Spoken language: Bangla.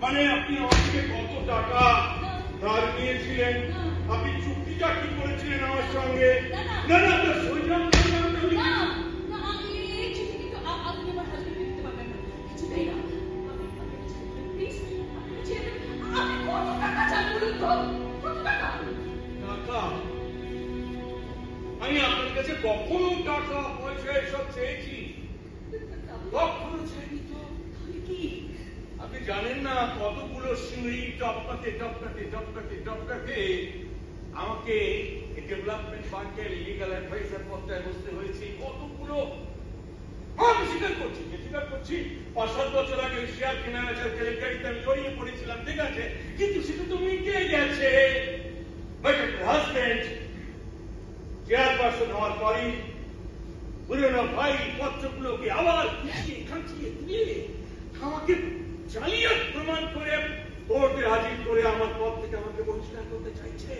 মানে আপনি আমার থেকে কত টাকা ধার নিয়েছিলেন আপনি চুক্তিটা কি করেছিলেন আমার সঙ্গে? না না। আপনার না, আমি এই চিঠি কিন্তু আ- আপনি আমার হাজবেন্ডকে জানেন না কতগুলো সিঁড়ি টপকাতে টপকাতে টপকাতে টপকাতে আমাকে ডেভেলপমেন্ট ব্যাংকের লিগাল অ্যাডভাইসার পদটায় বসতে হয়েছে। কতগুলো আমি স্বীকার করছি, যে স্বীকার করছি, পাঁচ সাত বছর আগে শেয়ার কেনা কেলেঙ্কারিতে আমি জড়িয়ে পড়েছিলাম, ঠিক আছে? কিন্তু সেটা তো মিটে গেছে। বাট চেয়ারপারসন হওয়ার পরই পুরনো ভাই পত্রগুলোকে আবার আমাকে জালিয়াত প্রমাণ করে কোর্টে হাজির করে আমার পদ থেকে আমাকে বহিষ্কার করতে চাইছে।